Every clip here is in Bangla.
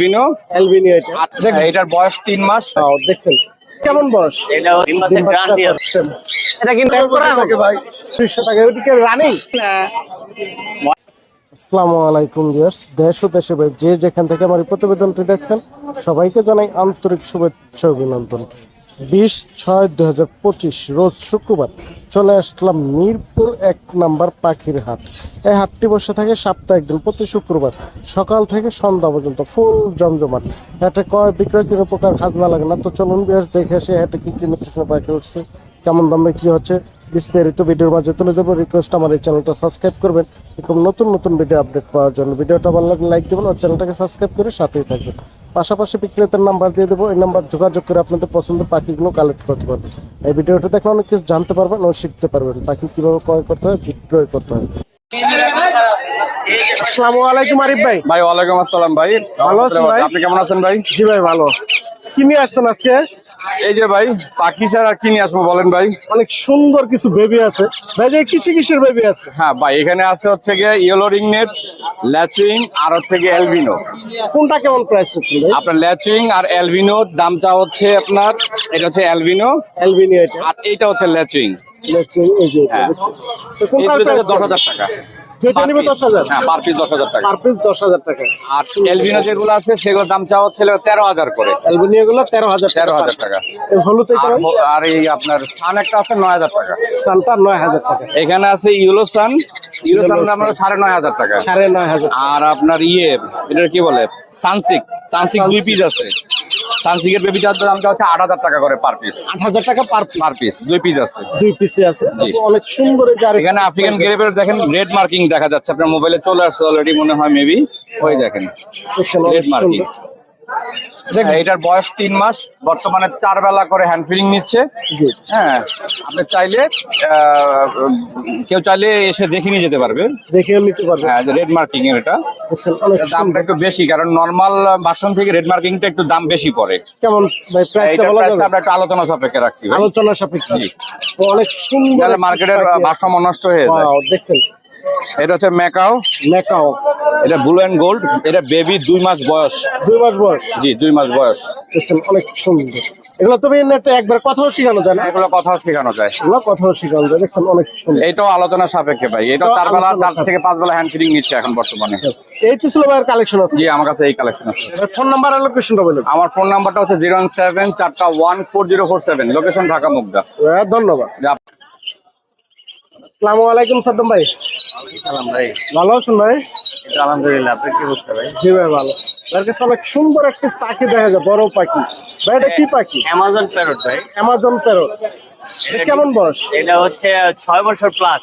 ভিনো অ্যালবিনো এটা। এটার বয়স তিন মাস। আহ, দেখছেন। কেমন বয়স? এটা ডিম্বাতে গ্যারান্টি আছে এটা কিন্তু ভাই? দুইশো টাকা। রানিং? আসসালামু আলাইকুম ভিউয়ার্স দেশ ও দেশে যে যেখান থেকে আমার এই প্রতিবেদনটি দেখছেন সবাইকে জানাই আন্তরিক শুভেচ্ছা অভিনন্দন। বিশ ছয় দু হাজার পঁচিশ, রোজ শুক্রবার চলে আসলাম মিরপুর এক নাম্বার পাখির হাট। এই হাটটি বসে থাকে সপ্তাহে একদিন প্রতি শুক্রবার সকাল থেকে সন্ধ্যা পর্যন্ত, ফুল জমজমাট। হাটে কয় বিক্রয় কোনো প্রকার খাজনা লাগে না। তো চলুন বিয়াস দেখে আসে হাটে কি কি নির্দেশনা পাখি উঠছে কেমন দামে কী হচ্ছে। বিস্তারিত ভিডিওর মাঝে তুলে দেবো রিকোয়েস্ট আমার এই চ্যানেলটা সাবস্ক্রাইব করবেন। এরকম নতুন নতুন ভিডিও আপডেট পাওয়ার জন্য। ভিডিওটা ভালো লাগলে লাইক দেবেন আর চ্যানেলটাকে সাবস্ক্রাইব করে সাথেই থাকবেন। পাশাপাশি বিক্রেতার নাম্বার দিয়ে দেবো। এই নাম্বার যোগাযোগ করে আপনাদের পছন্দের পাখিগুলো কালেক্ট করতে পারবেন। এই ভিডিওটা দেখলে অনেক কিছু জানতে পারবেন ও শিখতে পারবেন পাখি কীভাবে ক্রয় করতে হয় বিক্রয় করতে হয়। আসসালামু আলাইকুম আরিফ ভাই। ভাই ওয়ালাইকুম আসসালাম ভাই। ভালো আছেন ভাই? আপনি কেমন আছেন ভাই? জি ভাই ভালো। কি নিয়ে আসছেন আজকে? এই যে ভাই পাখি ছাড়া আর কি নিয়ে আসব বলেন ভাই? অনেক সুন্দর কিছু বেবি আছে। ভাই যে কিসে কিসের বেবি আছে? হ্যাঁ ভাই এখানে আছে হচ্ছে গিয়ে ইয়েলো রিং নেট ল্যাচিং আর হচ্ছে গিয়ে এলবিনো কোনটা কেমন প্রাইস হচ্ছে ভাই? আপনার ল্যাচিং আর এলবিনোর দামটা হচ্ছে আপনার এটা হচ্ছে এলবিনো অ্যালবিনিও এটা। আর এইটা হচ্ছে ল্যাচিং দেখছেন এই যে এটা হ্যাঁ। দশ হাজার টাকা। যেটা নিবে দশ হাজার। হ্যাঁ পার পিস দশ হাজার টাকা। পার পিস দশ হাজার টাকা। আর এলবিনো যেগুলো আছে সেগুলোর দাম চাওয়া তেরো হাজার করে। গুলো তেরো হাজার তেরো হাজার টাকা। হলুদ আর আর এই আপনার সান একটা আছে নয় হাজার টাকা। সানটা নয় হাজার টাকা। এখানে আছে ইউলো সান। ইউলো সান আমরা সাড়ে নয় হাজার টাকা। সাড়ে নয় হাজার আর আপনার ইয়ে এটা কি বলে? সানসিক সানসিক দুই পিস আছে। সানসিকের বেবি চার্জ দামটা হচ্ছে আট হাজার টাকা করে পার পিস আট হাজার টাকা পার পার পিস দুই পিস আছে। দুই পিসে আছে। অনেক সুন্দর এখানে আফ্রিকান গ্রেপের দেখেন রেড মার্কিং দেখা যাচ্ছে। আপনার মোবাইলে চলে আসছে অলরেডি মনে হয় মেবি হয়ে দেখেন। রেড মার্কিং এটার বয়স তিন মাস বর্তমানে চার বেলা করে হ্যান্ড ফিডিং নিচ্ছে। হ্যাঁ আপনি চাইলে কেউ চাইলে এসে দেখে নিয়ে যেতে পারবে। দেখেও নিতে পারবে। হ্যাঁ রেড মার্কিং এর এটা। দামটা একটু বেশি কারণ নর্মাল ভার্সন থেকে রেড মার্কিংটা একটু দাম বেশি পড়ে। কেমন যাবে? আমরা একটু আলোচনা সাপেক্ষে রাখছি। আলোচনা সাপেক্ষে অনেক সুন্দর মার্কেটের। ভারসাম্য নষ্ট হয়ে যায়। দেখছেন। এটা হচ্ছে ম্যাকাও। মেকাও এটা ব্লু অ্যান্ড গোল্ড এটা বেবি দুই মাস বয়স। দুই মাস বয়স? জি দুই মাস বয়স। দেখছেন অনেক সুন্দর। এগুলো তুমি নেটে একবার কথাও শেখানো যায় না? এগুলো কথা শেখানো যায়। এগুলো কথাও শেখানো যায় দেখছেন অনেক সুন্দর। এটাও আলোচনা সাপেক্ষে ভাই এটা চার বেলা চার থেকে পাঁচ বেলা হ্যান্ড ফিডিং নিচ্ছে এখন বর্তমানে। এই তো ছিল ভাইয়ের কালেকশন আছে। জি আমার কাছে এই কালেকশন আছে। ফোন নাম্বার আর লোকেশনটা বলুন আমার ফোন নাম্বারটা হচ্ছে জিরো সেভেন চারটা one four zero four seven. Location Dhaka Mugda. হ্যাঁ, ধন্যবাদ। আসসালামু আলাইকুম সাদ্দাম ভাই। ভাই ভালো আছেন ভাই? আলহামদুলিল্লাহ আপনি কি বুঝতে ভাই? জি ভাই ভালো। তার অনেক সুন্দর একটি পাখি দেখা যায় বড় পাখি। ভাই এটা কি পাখি? অ্যামাজন প্যারট ভাই। অ্যামাজন প্যারট কেমন বয়স? এটা হচ্ছে ছয় বছর প্লাস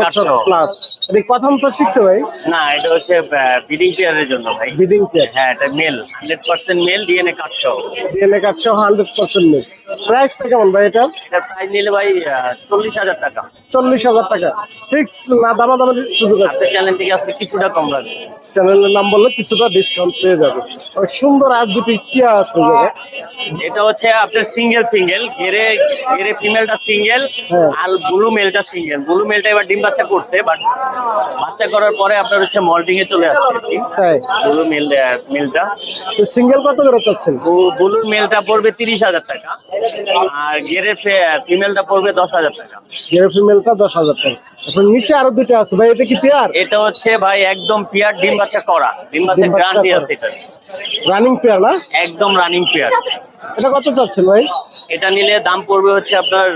বছর প্লাস এটা প্রথম তো শিখছে ভাই? না এটা হচ্ছে ব্রিডিং পেয়ারের জন্য ভাই। পেয়ার হ্যাঁ এটা male hundred percent male DNA DNA hundred percent নেই প্রাইসটা কেমন ভাই এটা? প্রাইস নিলে ভাই চল্লিশ হাজার টাকা। চল্লিশ হাজার টাকা। ফিক্স না দামাদামের সুযোগ আছে চ্যানেল থেকে আসলে কিছুটা কম লাগবে। চ্যানেলের নাম বললে কিছুটা ডিসকাউন্ট পেয়ে যাবে। সুন্দর আর দুটি কি আছে? এটা হচ্ছে আপনার সিঙ্গেল সিঙ্গেল ঘেরে ঘেরে গেরে ফিমেলটা সিঙ্গেল হ্যাঁ। আর ব্লু মেলটা সিঙ্গেল। ব্লু মেলটা এবার ডিম বাচ্চা করছে বাট বাচ্চা করার পরে আপনার হচ্ছে মল্টিং এ চলে আসছে তাই? ব্লু মেল মেলটা। তো সিঙ্গেল কত করে চাচ্ছেন? ব্লু মেলটা পড়বে তিরিশ হাজার টাকা আর গেরের ফিমেলটা পড়বে দশ হাজার টাকা। গের ফিমেলটা দশ হাজার টাকা। এখন নিচে আরও দুটো আছে ভাই এটা কি পেয়ার? এটা হচ্ছে ভাই একদম পেয়ার ডিম বাচ্চা করা। ডিম বাচ্চা ডিম বাচ্চা গ্যারান্টি আছে এটা। রানিং পেয়ার না? একদম রানিং পেয়ার এটা কত চাচ্ছেন ভাই? এটা নিলে দাম পড়বে হচ্ছে আপনার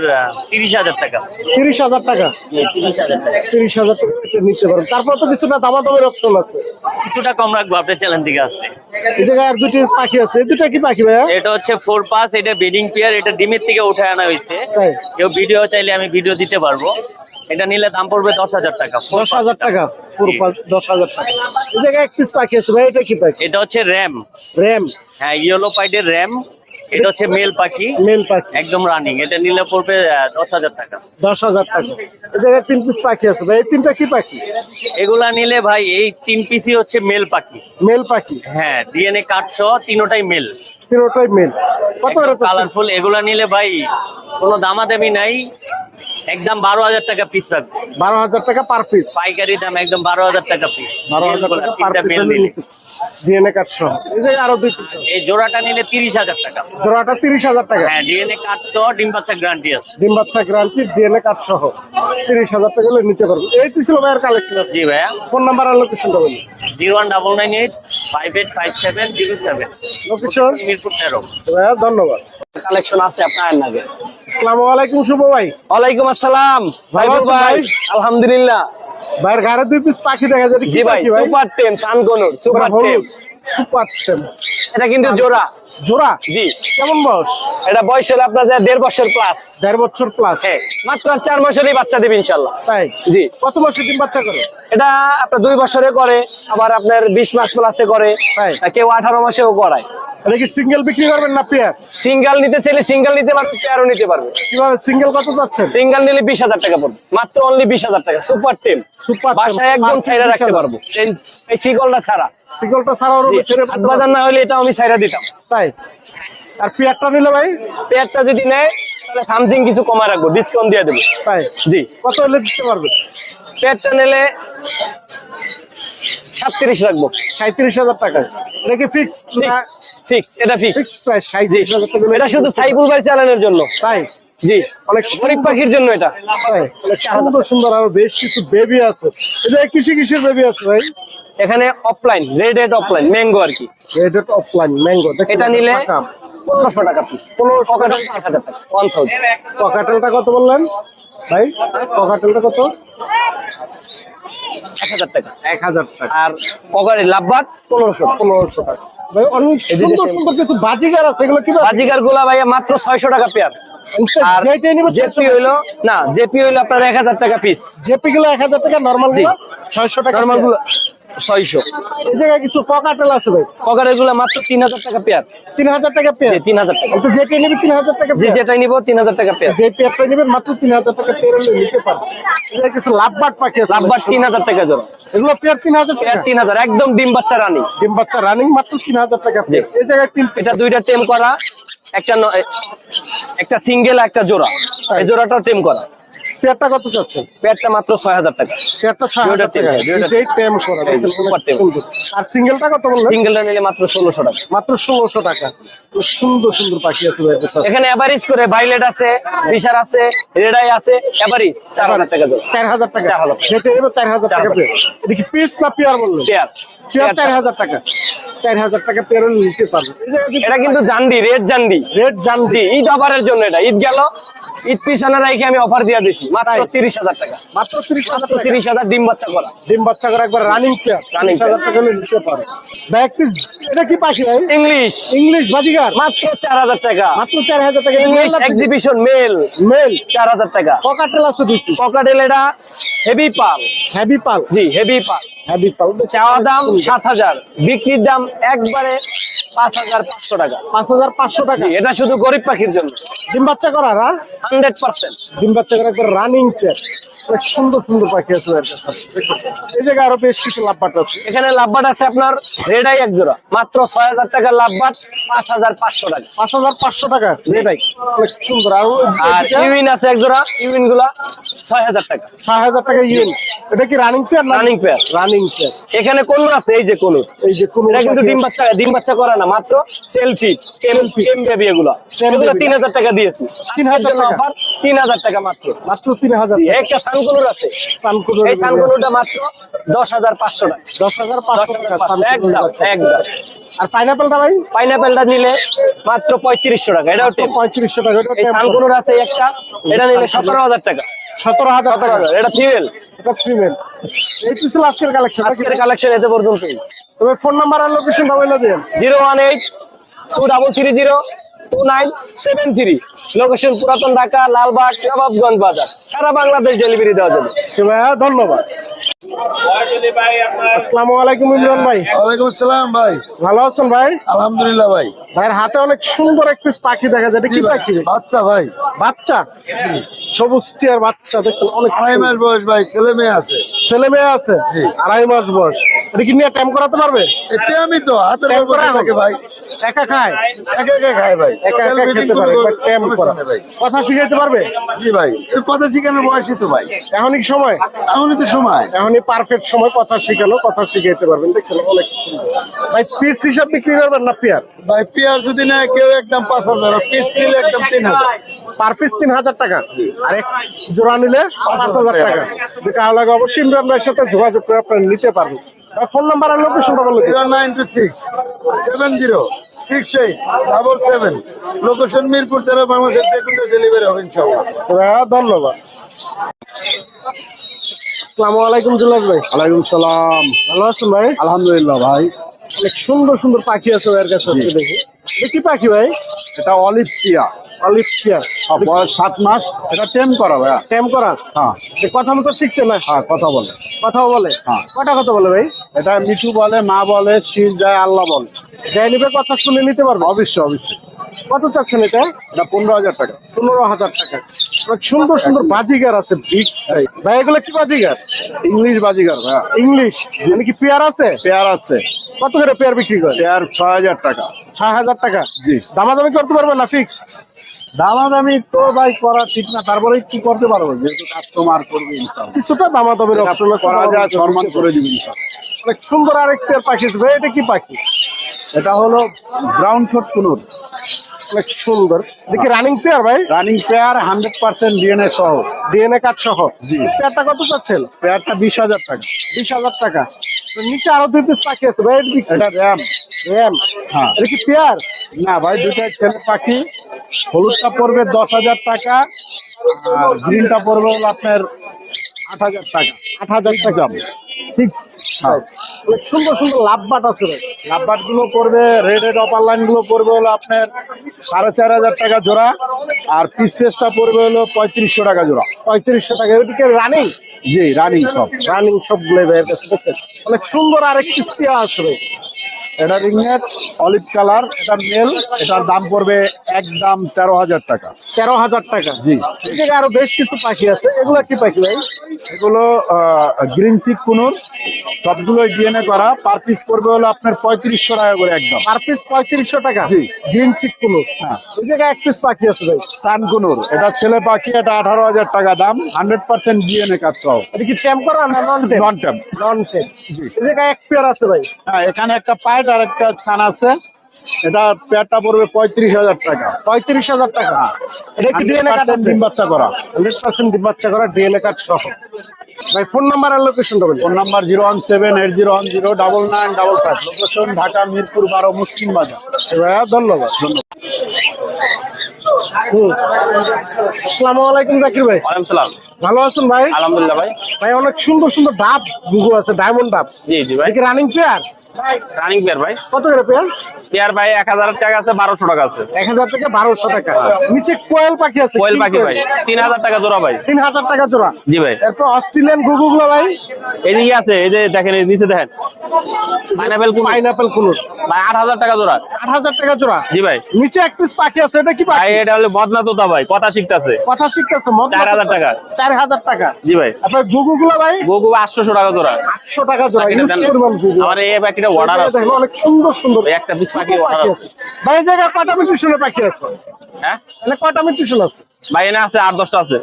তিরিশ হাজার টাকা। তিরিশ হাজার টাকা? তিরিশ হাজার টাকা। নিতে পারেন তারপর তো কিছুটা দামাদামের অপশন আছে। কিছুটা কম রাখব আপনার চ্যানেল দিকে আসছে এই জায়গায় আর দুটি পাখি আছে। এই দুটা কি পাখি ভাইয়া? এটা হচ্ছে ফোর পাস এটা ব্রিডিং পেয়ার এটা ডিমের থেকে উঠে আনা হয়েছে। কেউ ভিডিও চাইলে আমি ভিডিও দিতে পারব। এটা নিলে দাম পড়বে দশ হাজার টাকা দশ হাজার টাকা। দশ হাজার টাকা। এই জায়গায় এক পিস পাখি আছে ভাই এটা কি পাখি? এটা হচ্ছে র্যাম। র্যাম। হ্যাঁ ইয়েলো পাইডের র্যাম। এটা হচ্ছে মেল পাখি। মেল পাখি। একদম রানিং এটা নিলে পড়বে দশ হাজার টাকা। দশ হাজার টাকা। এই জায়গায় তিন পিস পাখি আছে ভাই এই তিনটা কি পাখি? এগুলা নিলে ভাই এই তিন পিসই হচ্ছে মেল পাখি। মেল পাখি? হ্যাঁ ডিএনএ কাটছ তিনোটাই মেল তিনটাই মেল কত কালারফুল এগুলা নিলে ভাই কোনো দামাদামি নাই। একদম বারো হাজার টাকা পিস রাখব। বারো হাজার টাকা পার পিস পাইকারি দাম একদম বারো হাজার টাকা পিস বারো হাজার টাকা পার পিস ডিএনএ কার্ড সহ। এই যে আরও দুই এই জোড়াটা নিলে তিরিশ হাজার টাকা। জোড়াটা তিরিশ হাজার টাকা। হ্যাঁ ডিএনএ কার্ড সহ ডিম বাচ্চা গ্যারান্টি আছে। ডিম বাচ্চা গ্রান্টি ডিএনএ কার্ড সহ। তিরিশ হাজার টাকা হলে নিতে পারব। এই তো ছিল ভাইয়ের কালেকশন জি ভাইয়া। ফোন নাম্বার আর লোকেশনটা বলি zero one double nine eight five eight five seven zero seven. Location Mirpur তেরো ভাইয়া ধন্যবাদ। কালেকশন আছে আপনার নাগে আসসালামু আলাইকুম শুভ ভাই। ওয়ালাইকুম আসসালাম। সাইফুল ভাই? ভাই? আলহামদুলিল্লাহ। ভাইয়ের ঘরে দুই পিস পাখি দেখা যায় জি ভাই সুপার টেম সানকনুর সুপার টেম সুপার এটা কিন্তু জোড়া। জোড়া? জি। কেমন বয়স? এটা বয়স হলো আপনার দেড় বছর প্লাস দেড় বছর প্লাস হ্যাঁ মাত্র চার মাসেরই বাচ্চা দেবে ইনশাল্লাহ। তাই? জি। কত মাসে ডিম বাচ্চা করে? এটা আপনার দুই বছরে করে আবার আপনার বিশ মাস প্লাসে করে। কেউ আঠারো মাসেও করায়। এটা কি সিঙ্গেল বিক্রি করবেন না পেয়ার সিঙ্গেল নিতে চাইলে সিঙ্গেল নিতে পারবে পেয়ারও নিতে পারবে। কীভাবে? সিঙ্গেল কত সিঙ্গেল নিলে বিশ হাজার টাকা পড়বে। মাত্র অনলি বিশ হাজার টাকা সুপার টেম Tem, বাসায় একদম ছাইরা 20,000 রাখতে পারব। এই সিগলটা ছাড়া। সিঙ্গেলটা ছাড়াও ছেড়ে বাজার না হলে এটা আমি ছাইরা দিতাম। তাই? আর পেয়ারটা নিলে ভাই? পেয়ারটা যদি নেয় তাহলে সামথিং কিছু কমায় রাখব ডিসকাউন্ট দিয়ে দেবো। তাই? জি। কত হলে দিতে পারবে? পেয়ারটা নিলে সাতত্রিশ রাখব। সাঁত্রিশ হাজার টাকা এটা কি ফিক্স ফিক্স এটা ফিক্স জি। সাঁত্রিশ হাজার টাকা এটা শুধু সাইকুল ভাই চালানোর জন্য। তাই? জি। অনেক গরিব পাখির জন্য এটা। সুন্দর সুন্দর আরও বেশ কিছু বেবি আছে। যে কিসে কিসের বেবি আছে ভাই? এখানে অফলাইন রেড অফলাইন ম্যাঙ্গো আর কি। রেড অফলাইন ম্যাঙ্গো এটা নিলে পনেরোশো টাকা পিস পনেরোশো টাকা। আট হাজার টাকা ওয়ান থাউজেন্ড ককাটেলটা কত বললেন? ভাই ককাটেলটা কত? এক হাজার টাকা। এক হাজার টাকা। আর পকারে লাভবাট পনেরোশো টাকা। পনেরোশো টাকা। ভাই অনেক সুন্দর সুন্দর কিছু বাজিগার আছে এগুলো কি বাজিকারগুলা ভাইয়া মাত্র ছয়শো টাকা পেয়ার আর জেপি হইল না জেপি হইল আপনার এক হাজার টাকা পিস জেপি গুলো এক হাজার টাকা নর্মাল ছয়শো টাকা নর্মালগুলো ছয়শো। এই জায়গায় কিছু পকাটেল আছে ভাই। পকারেরগুলা মাত্র তিন হাজার টাকা পেয়ার। তিন হাজার টাকা পেয়ার? তিন হাজার টাকা। তো যেটাই নিবে তিন হাজার টাকা যে পেয়ার? যেটাই নিবো তিন হাজার টাকা পেয়ার। যে পেয়ারটা নেবেন মাত্র তিন হাজার টাকা পেয়ার নিতে পারবেন। কিছু লাভবাট পাখি আছে লাভবাট তিন হাজার টাকা এগুলো পেয়ার তিন হাজার পেয়ার তিন হাজার একদম ডিম বাচ্চা রানি। ডিম বাচ্চা রানিং মাত্র তিন হাজার টাকা। এই জায়গায় তিন এটা দুইটা টেম করা। একটা একটা সিঙ্গেল একটা জোড়া। এই জোড়াটাও টেম করা। পেয়ারটা কত চাচ্ছেন পেয়ারটা মাত্র ছয় হাজার টাকা। পেয়ারটা ছয় হাজার দুইটা টাকা। দুইটাই টেম করা। আর সিঙ্গেলটা কত বললেন? সিঙ্গেলটা নিলে মাত্র ষোলোশো টাকা। মাত্র ষোলোশো টাকা। সুন্দর সুন্দর পাখি আছে। এখানে এভারেজ করে ভাইলেট আছে বিশার আছে রেডাই আছে এভারেজ চার হাজার টাকা জোড়া চার হাজার টাকা। চার হাজার। যেটা নেবে চার হাজার চার টাকা হাজার। এটা কি পিস না পেয়ার বললেন? পেয়ার। পেয়ার চার হাজার টাকা। চার হাজার টাকা পেয়ার নিতে পারবে এটা কিন্তু জান্ডি রেড জান্ডি রেট জান জি ঈদ অফারের জন্য এটা। ঈদ গেল ঈদ পিছনে রেখে আমি অফার দিয়ে দিছি। মাত্র তাই? তিরিশ হাজার টাকা। মাত্র তিরিশ হাজার তিরিশ হাজার ডিম বাচ্চা করা। ডিম বাচ্চা করে একবার রানিং পেয়ার Running হাজার টাকা নিতে পারে। এটা কি পাখি ইংলিশ ইংলিশ বাজিগার। মাত্র চার হাজার টাকা। মাত্র চার হাজার টাকা। ইংলিশ এক্সিবিশন মেল মেল চার হাজার টাকা। পকাটেল আছে দুই পকাটেল এটা হেভি পাল পাল জি হেভি পাল পাল চাওয়া দাম সাত হাজার। বিক্রির দাম একবারে পাঁচ হাজার পাঁচশো টাকা। পাঁচ হাজার পাঁচশো টাকা? জি এটা শুধু গরিব পাখির জন্য। ডিম বাচ্চা করার হান্ড্রেড পার্সেন্ট। ডিম বাচ্চা করে একবার রানিং পেয়ার সুন্দর সুন্দর পাখি আছে এর কাছে। দেখুন, এই জায়গায় আরও বেশ কিছু লাভবাট আছে। এখানে লাভবাট আছে আপনার রেডাই এক জোড়া মাত্র ছয় হাজার টাকার লাভবাট পাঁচ হাজার পাঁচশো টাকা। পাঁচ হাজার পাঁচশো টাকা। রেডাই সুন্দর। আর আর ইউইন আছে এক জোড়া ইউইনগুলা ছয় হাজার টাকা। ছয় হাজার টাকা এটা কি running pair running pair running pair এখানে কোনুর আছে এই যে কোনুর। এই যে কোন এটা কিন্তু ডিম বাচ্চা ডিম বাচ্চা করে না। মাত্র সেলফি টেম বেবি এগুলো। এগুলো তিন হাজার টাকা দিয়েছি। তিন হাজার অফার তিন হাজার টাকা মাত্র। মাত্র তিন হাজার একটা সানকুনুর আছে। সানকুনুর এই সানকুনুরটা মাত্র দশ হাজার পাঁচশো টাকা। দশ হাজার পাঁচশো টাকা একদম একদম। আর পাইনাপেলটা ভাই? পাইনাপেলটা নিলে মাত্র পঁয়ত্রিশশো টাকা। এটাও পঁয়ত্রিশশো টাকা এই আছে একটা এটা নিলে সতেরো হাজার টাকা। সতেরো হাজার সতেরো টাকা। হাজার এটা ফিমেল ফিমেল এই তো ছিল আজকের কালেকশন আজকের কালেকশন এতে পর্যন্তই। তবে ফোন নাম্বার আর লোকেশন বলে দেন। Zero one eight two double three zero two nine seven three. Location পুরাতন ঢাকা লালবাগ নবাবগঞ্জ বাজার। সারা বাংলাদেশ ডেলিভারি দেওয়া যাবে। ধন্যবাদ। আসসালামু আলাইকুম ইমরান ভাই। ওয়ালাইকুম আসসালাম ভাই। ভালো আছেন ভাই? আলহামদুলিল্লাহ ভাই। ভাইয়ের হাতে অনেক সুন্দর এক পিস পাখি দেখা যায়। কি পাখি? আচ্ছা ভাই। বাচ্চা? সবুজ টিয়ার বাচ্চা দেখছেন অনেক আড়াই মাস বয়স ভাই ছেলে মেয়ে আছে। ছেলে মেয়ে আছে? জি। আড়াই মাস বয়স। এটা কি নিয়ে করাতে পারবে? তো হাতের থাকে ভাই। একা খায়? একা একা খায় ভাই। একা একা খেতে পারে ট্যাম করা। কথা শিখাইতে পারবে? জি ভাই কথা শিখানোর বয়সই তো ভাই। এখনই সময়? এখনই তো সময়। এখনই পারফেক্ট সময় কথা শিখানো কথা শিখাইতে পারবেন। দেখছেন অনেক সুন্দর। ভাই পিস হিসাব বিক্রি করবেন না পেয়ার? ভাই পেয়ার যদি কেউ একদম পাঁচ হাজার পিস নিলে একদম তিন হাজার। পার পিস তিন হাজার টাকা? আর এক জোড়া নিলে পাঁচ হাজার টাকা। লাগে অবশ্যই ইমরান ভাইয়ের সাথে যোগাযোগ করে আপনারা নিতে পারবেন। ফোন নাম্বার আর লোকেশনটা বলে দিন। Zero nine two six seven zero six eight double seven location Mirpur তেরো বাংলাদেশ দেখুন ডেলিভারি হবে ইনশাল্লাহ ভাইয়া, ধন্যবাদ। আসসালামু আলাইকুম জুলাস ভাই। ওয়ালাইকুম সালাম। ভালো আছেন ভাই? আলহামদুলিল্লাহ ভাই। অনেক সুন্দর সুন্দর পাখি আছে ভাইয়ের কাছে দেখি। কি পাখি ভাই? এটা অলিভ টিয়া অলিভ বয়স সাত মাস। এটা টেম করা ভাইয়া। ট্যাম করা? হ্যাঁ। কথা মতো শিখছে না? হ্যাঁ কথা বলে। কথাও বলে? হ্যাঁ। কটা কথা বলে ভাই? এটা মিঠু বলে মা বলে শির যায় আল্লাহ বলে। যাই নিবে কথা শুনে নিতে পারবে? অবশ্যই অবশ্যই। কত চাচ্ছেন এটা? এটা পনেরো হাজার টাকা। পনেরো হাজার টাকা। সুন্দর সুন্দর বাজিগার আছে বিগ সাইজ। ভাই এগুলো কি বাজিগার? ইংলিশ বাজিগার ভাইয়া। ইংলিশ? মানে কি পেয়ার আছে? পেয়ার আছে। কত করে পেয়ার বিক্রি করে? পেয়ার ছয় হাজার টাকা। ছয় হাজার টাকা। জি। দামাদামি করতে পারবে না ফিক্সড দামাদামি তো ভাই করা ঠিক না তারপরে কি করতে পারব? যেহেতু কাস্টমার করবে কিছুটা দামাদামির এটা অপশন করা যায় সম্মান করে দিবেন অনেক সুন্দর আরেক পেয়ার পাখি। ভাই এটা কি পাখি এটা হলো কুনুর। অনেক সুন্দর। দেখি রানিং পেয়ার ভাই? Running pair hundred percent DNA সহ। ডিএনএ কার্ড সহ। জি। পেয়ারটা কত চাচ্ছেন? পেয়ারটা বিশ হাজার টাকা। বিশ হাজার টাকা। নিচে আরও দুই পিস পাখি আছে ভাই এটা র্যাম র্যাম। হ্যাঁ। এটা কি পেয়ার? না ভাই দুইটা ছেলে পাখি। হলুদটা পড়বে দশ হাজার টাকা আর গ্রিনটা পড়বে হলো আপনার আট হাজার টাকা। আট হাজার টাকা হ্যাঁ। সুন্দর সুন্দর লাভ বাট আছে ভাই। লাভবারগুলো পড়বে রেড রেড অপার লাইনগুলো পড়বে হলো আপনার সাড়ে চার হাজার টাকা জোড়া আর পিস ফেসটা পড়বে হলো পঁয়ত্রিশশো টাকা জোড়া। পঁয়ত্রিশশো টাকা। এদিকে রানিং জি রানিং শপ রানিং সবগুলো গুলো অনেক সুন্দর আরেকটি আছে। এটা রিংনেট অলিভ কালার এটা মেল এটার দাম পড়বে একদম তেরো হাজার টাকা। তেরো হাজার টাকা। জি। এদিকে আরও বেশ কিছু পাখি আছে। এগুলো কি পাখি ভাই? এগুলো গ্রিন চিক কুনুর। সবগুলো ডিএনএ করা। পার পিস পড়বে হলো আপনার পঁয়ত্রিশশো টাকা করে একদম। পার পিস পঁয়ত্রিশশো টাকা? জি। গ্রিন চিক কোনো হ্যাঁ। ওই জায়গায় এক পিস পাখি আছে ভাই। সান কুনুর। এটা ছেলে পাখি এটা আঠারো হাজার টাকা দাম। হান্ড্রেড পার্সেন্ট ডিএনএ কাজ সহ এটা কি ট্যাম্প করা না non tamp non tap non tamp এই জায়গায় এক পেয়ার আছে ভাই। হ্যাঁ এখানে একটা পাইট আর একটা সান আছে। এটা পেয়ারটা পড়বে পঁয়ত্রিশ হাজার টাকা। পঁয়ত্রিশ হাজার টাকা। এটা কি ডিএনএ কার্ড ডিম বাচ্চা করা। হান্ড্রেড পার্সেন্ট ডিম বাচ্চা করা ডিএনএ কার্ড সহ। ভাই ফোন নাম্বার আর লোকেশনটা বলি phone number zero one seven eight zero one zero double nine double five location Dhaka Mirpur বারো মুসলিম বাজার। ভাইয়া ধন্যবাদ। ধন্যবাদ হুম। আসসালামু আলাইকুম জাকির ভাই। ওয়ালাইকুম সালাম। ভালো আছেন ভাই? আলহামদুলিল্লাহ ভাই। ভাই অনেক সুন্দর সুন্দর ডাব গুগু আছে ডায়মন্ড ডাব। জি জি ভাই। রানিং পেয়ার রানিং পেয়ার ভাই। কত করে পেয়ার পেয়ার ভাই এক হাজার টাকা আছে বারোশো টাকা আছে। এক হাজার থেকে বারোশো টাকা। নিচে কোয়েল পাখি আছে কোয়েল পাখি ভাই। তিন হাজার টাকা জোড়া ভাই। তিন হাজার টাকা জোড়া। জি ভাই। এরপর অস্ট্রেলিয়ানগুলো ভাই। এদিকে আছে এই যে দেখেন নিচে দেখেন। পাইনাপেল কোন পাইনাপেল কুনুর। ভাই আট হাজার টাকা জোড়া। আট হাজার টাকা জোড়া। জি ভাই। নিচে এক পিস পাখি আছে এটা কি ভাই এটা হলো বদনা তোতা ভাই। কথা শিখতেছে। কথা শিখতেছে চার হাজার টাকা। চার হাজার টাকা। জি ভাই। আপনার গুগু গুলো ভাই? গোগু আটশোশো টাকা জোড়া। আটশো টাকা জোড়া আমার এই পাখিটা অর্ডার আছে। অনেক সুন্দর সুন্দর। একটা পিস পাখি অর্ডার আছে। ভাই এই জায়গায় কটা মিউটিশনের পাখি আছে? হ্যাঁ? মানে কটা মিউটিশন আছে ভাই এনে আছে আট দশটা আছে।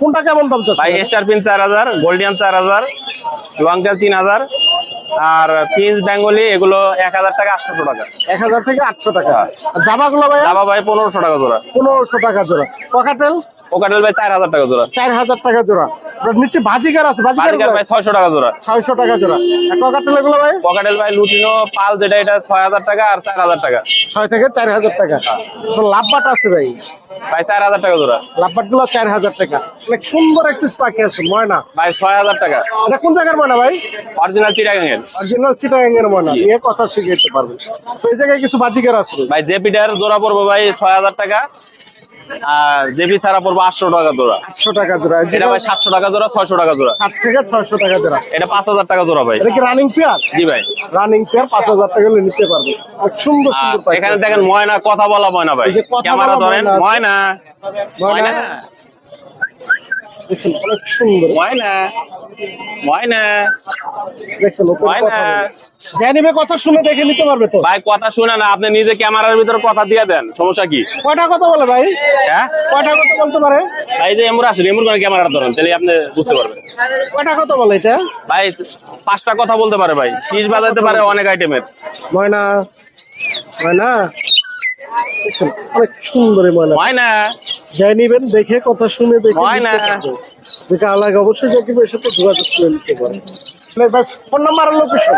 কোনটা কেমন দাম চাচ্ছে ভাই স্টার পিন চার হাজার গোল্ডিয়ান চার হাজার লঙ্কার তিন হাজার আর পিস বেঙ্গলি এগুলো এক হাজার টাকা আটশোশো টাকা। এক হাজার থেকে আটশো টাকা। হ্যাঁ। জামা গুলো ভাই দাবা ভাই পনেরোশো টাকা জোড়া। পনেরোশো টাকা জোড়া। পকাটেল? ওকাটেল ভাই চার হাজার টাকা জোড়া। চার হাজার টাকা জোড়া। নিচে বাজিকার আছে বাজিকার ভাই ছয়শো টাকা জোড়া। ছয়শো টাকা জোড়া। আর পকাটেল এগুলো ভাই? পকেটেল ভাই লুটিনো পাল যেটা এটা ছয় হাজার টাকা আর চার হাজার টাকা। ছয় থেকে চার হাজার টাকা। তো লাভবাট আছে ভাই। ভাই চার হাজার টাকা জোড়া। লাভবাটগুলো চার হাজার টাকা। অনেক সুন্দর একটি পাখি আছে ময়না। ভাই ছয় হাজার টাকা। এটা কোন জায়গার ময়না ভাই? অরিজিনাল চিটাগাঙের অরিজিনাল চিটাগাঙ্গের ময়না। এ কথা শিখাইতে পারবে এই জায়গায় কিছু বাজিকার আছে ভাই? জেপিটার জোড়া পড়ব ভাই ছয় হাজার টাকা। আর জেবি ছাড়া পড়ব আটশো টাকা জোড়া। আটশো টাকা জোড়া। এটা ভাই সাতশো টাকা জোড়া ছয়শো টাকা জোড়া। সাত থেকে ছয়শো টাকা জোড়া। এটা পাঁচ হাজার টাকা জোড়া ভাই। এটা কি রানিং পেয়ার জি ভাই। রানিং পেয়ার পাঁচ হাজার টাকা নিতে পারবে। সুন্দর সুন্দর এখানে দেখেন ময়না কথা বলা ময়না ভাই। কথা ক্যামেরা বলা ধরেন ময়না? ময়না? দেখছেন অনেক সুন্দর। ময়না ময়না দেখছেন ময়না কথা বলে। কথা শুনে দেখে নিতে পারবে তো। ভাই কথা শুনে না আপনি নিজে ক্যামেরার ভিতরে কথা দিয়ে দেন সমস্যা কি? কয়টা কথা বলে ভাই? হ্যাঁ? কয়টা কথা বলতে পারে? ভাই যে এমুর আসলে এমুর করে ক্যামেরা ধরেন তাহলে আপনি বুঝতে পারবেন। কয়টা কথা বলে এটা? ভাই পাঁচটা কথা বলতে পারে ভাই পিস বাজাতে পারে অনেক আইটেমের ময়না ময়না? দেখছেন? অনেক সুন্দর ময়না। ময়না যাই নিবেন দেখে কথা শুনে দেখে ময়না। পারবে। আলাদা অবশ্যই জাকিবের সাথে যোগাযোগ করে নিতে পারে ভাই ফোন নাম্বার আর location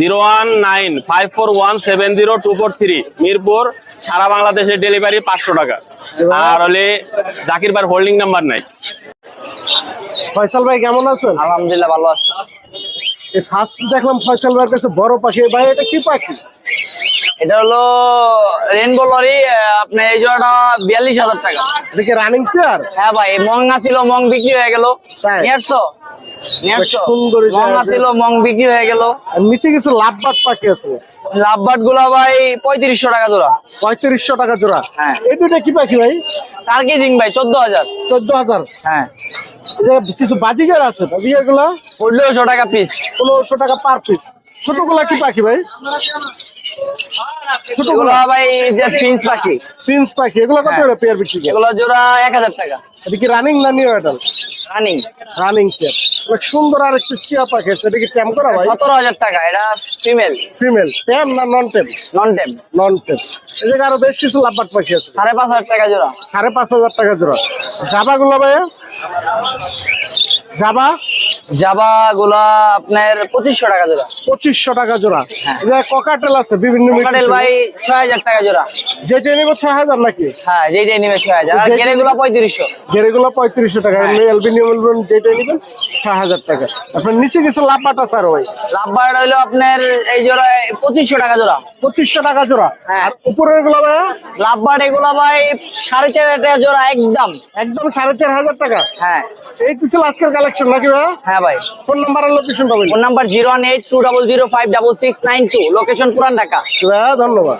zero one nine five four one seven zero two four three Mirpur সারা বাংলাদেশের ডেলিভারি পাঁচশো টাকা। আর হলে জাকির ভাই হোল্ডিং নাম্বার নাই। ফয়সাল ভাই কেমন আছেন? আলহামদুলিল্লাহ ভালো আছে। এই ফার্স্ট দেখলাম ফয়সাল ভাইয়ের কাছে বড় পাখি। ভাই এটা কি পাখি? এটা হলো রেনবো লরি আপনার এই জোড়াটা বিয়াল্লিশ হাজার টাকা। এটা কি রানিং পেয়ার হ্যাঁ ভাই মং হয়ে ছিল মং বিক্রি হয়ে গেল। ভাই পঁয়ত্রিশশো টাকা জোড়া। পঁয়ত্রিশশো টাকা জোড়া। হ্যাঁ। এই দুইটা কি পাখি ভাই? টার্কি জিং ভাই চোদ্দ হাজার। চোদ্দ হাজার? হ্যাঁ। কিছু বাজিগার আছে? বাজিগারগুলা পনেরোশো টাকা পিস পনেরোশো টাকা পার পিস ছোটগুলা কি পাখি ভাই? এগুলো ভাই যে ফিন্স পাখি। প্রিন্স পাখি এগুলো কত করে পেয়ার বিক্রি এগুলো জোড়া এক হাজার টাকা। এটা কি রানিং না new adult running running pair অনেক সুন্দর আর একটু সিয়া পাখি এটা কি ট্যাম করা ভাই? সতেরো হাজার টাকা এটা ফিমেল ফিমেল ট্যাম না নন ট্যাম নন টেম নন ট্যাম এই আরও বেশ কিছু লাভবাট পাখি আছে। সাড়ে পাঁচ হাজার টাকা জোড়া। সাড়ে পাঁচ হাজার টাকা জোড়া। জাবা গুলো ভাইয়া? জাবা? জাবা গুলা আপনার পঁচিশশো টাকা জোড়া। পঁচিশশো টাকা জোড়া। ককাটেল আছে বিভিন্ন কোকাটেল ভাই ছয় হাজার টাকা জোড়া। যেটা নিব ছয় হাজার নাকি? হ্যাঁ যেইটাই নিবে ছয় হাজার। আর পঁয়ত্রিশশো। গেরেগুলো পঁয়ত্রিশশো টাকা। অ্যালবিনিয়াম যেটা নেবেন ছয় হাজার টাকা। আপনার নিচে কিছু লাভবাট আর ওই লাভবার হইল আপনার এই জোড়া পঁচিশশো টাকা জোড়া। পঁচিশশো টাকা জোড়া। হ্যাঁ। উপরেরগুলো ভাইয়া লাভবার এগুলো ভাই সাড়ে চার হাজার টাকা জোড়া একদম। একদম সাড়ে চার হাজার টাকা? হ্যাঁ। এই কিছু আজকের কালেকশন নাকি ভাইয়া হ্যাঁ ভাই। ফোন নাম্বার আর লোকেশন পাবেন phone number zero one eight two double zero five double six nine two location পুরান ঢাকা। ধন্যবাদ।